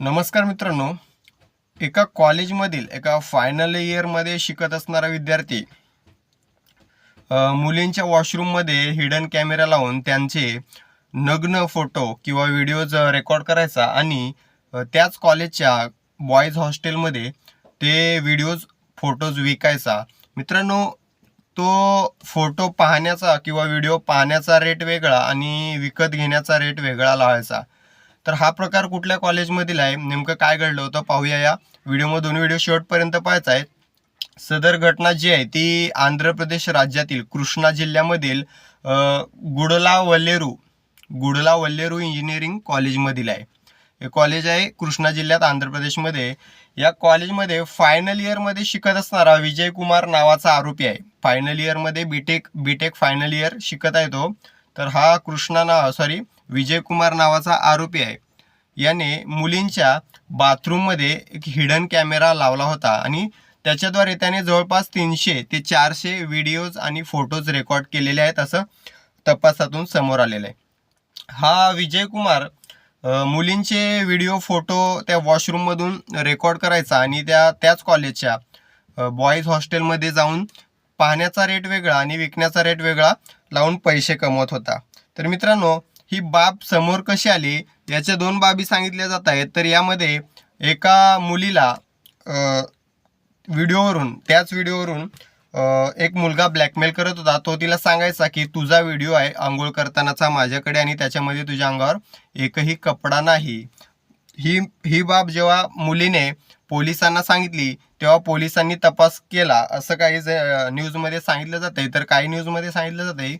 नमस्कार मित्रांनो. एका कॉलेजमधील एका फायनल इयरमध्ये शिकत असणारा विद्यार्थी मुलींच्या वॉशरूममध्ये हिडन कॅमेरा लावून त्यांचे नग्न फोटो किंवा व्हिडिओज रेकॉर्ड करायचा आणि त्याच कॉलेजच्या बॉईज हॉस्टेलमध्ये ते व्हिडिओज फोटोज विकायचा. मित्रांनो तो फोटो पाहण्याचा किंवा व्हिडिओ पाहण्याचा रेट वेगळा आणि विकत घेण्याचा रेट वेगळा लावायचा. तर हा प्रकार कुठल्या कॉलेजमधील आहे? नेमकं काय घडलं होतं? पाहूया या व्हिडिओमधून. व्हिडिओ शेवटपर्यंत पाहायचा आहे सदर घटना जी आहे ती आंध्र प्रदेश राज्यातील कृष्णा जिल्ह्यामधील गुडला वल्लेरू गुडला वल्लेरू इंजिनिअरिंग कॉलेजमधील आहे. हे कॉलेज आहे कृष्णा जिल्ह्यात आंध्र प्रदेशमध्ये. या कॉलेजमध्ये फायनल इयरमध्ये शिकत असणारा विजय कुमार नावाचा आरोपी आहे. फायनल इयरमध्ये बीटेक बीटेक फायनल इयर शिकत आहे तो. तर हा कृष्णा ना सॉरी विजयकुमार नावाचा आरोपी आहे. याने मुलींच्या बाथरूममध्ये एक हिडन कॅमेरा लावला होता आणि त्याच्याद्वारे त्याने जवळपास तीनशे ते चारशे व्हिडिओज आणि फोटोज रेकॉर्ड केलेले आहेत असं तपासातून समोर आलेलं आहे. हा विजयकुमार मुलींचे व्हिडिओ फोटो त्या वॉशरूममधून रेकॉर्ड करायचा आणि त्या त्याच कॉलेजच्या बॉईज हॉस्टेलमध्ये जाऊन पाहण्याचा रेट वेगळा आणि विकण्याचा रेट वेगळा लावून पैसे कमवत होता. तर मित्रांनो ही बाब समोर कशी आली याच्या दोन बाबी सांगितल्या जात आहेत. तर यामध्ये एका मुलीला व्हिडिओवरून त्याच व्हिडिओवरून एक मुलगा ब्लॅकमेल करत होता. तो तिला सांगायचा की तुझा व्हिडिओ आहे आंघोळ करतानाचा माझ्याकडे आणि त्याच्यामध्ये तुझ्या अंगावर एकही कपडा नाही. ही ही बाब जेव्हा मुलीने पोलिसांना सांगितली तेव्हा पोलिसांनी तपास केला. असं काही ज- न्यूजमध्ये सांगितलं जाते तर काही न्यूजमध्ये सांगितलं जाते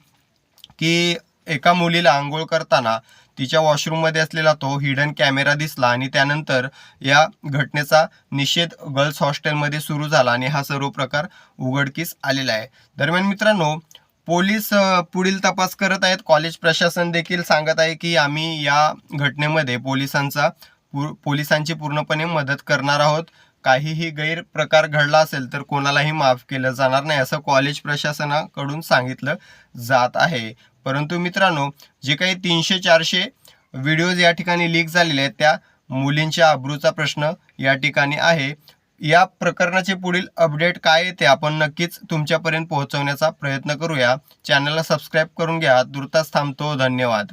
की एका मुलीला आंघोळ करताना तिच्या वॉशरूममध्ये असलेला तो हिडन कॅमेरा दिसला आणि त्यानंतर या घटनेचा निषेध गर्ल्स हॉस्टेलमध्ये सुरू झाला आणि हा सर्व प्रकार उघडकीस आलेला आहे. दरम्यान मित्रांनो पोलीस पुढील तपास करत आहेत. कॉलेज प्रशासन देखील सांगत आहे की आम्ही या घटनेमध्ये पोलिसांचा पोलिसांची पूर्णपणे मदत करणार आहोत. काहीही गैरप्रकार घडला असेल तर कोणालाही माफ केलं जाणार नाही असं कॉलेज प्रशासनाकडून सांगितलं जात आहे. परंतु मित्रांनो जे काही तीनशे चारशे व्हिडिओज या ठिकाणी लीक झालेले आहेत त्या मुलींच्या अब्रूचा प्रश्न या ठिकाणी आहे. या प्रकरणाचे पुढील अपडेट काय येते ते आपण नक्कीच तुमच्यापर्यंत पोहोचवण्याचा प्रयत्न करूया. चॅनलला सबस्क्राईब करून घ्या. दुर्तास थांबतो. धन्यवाद.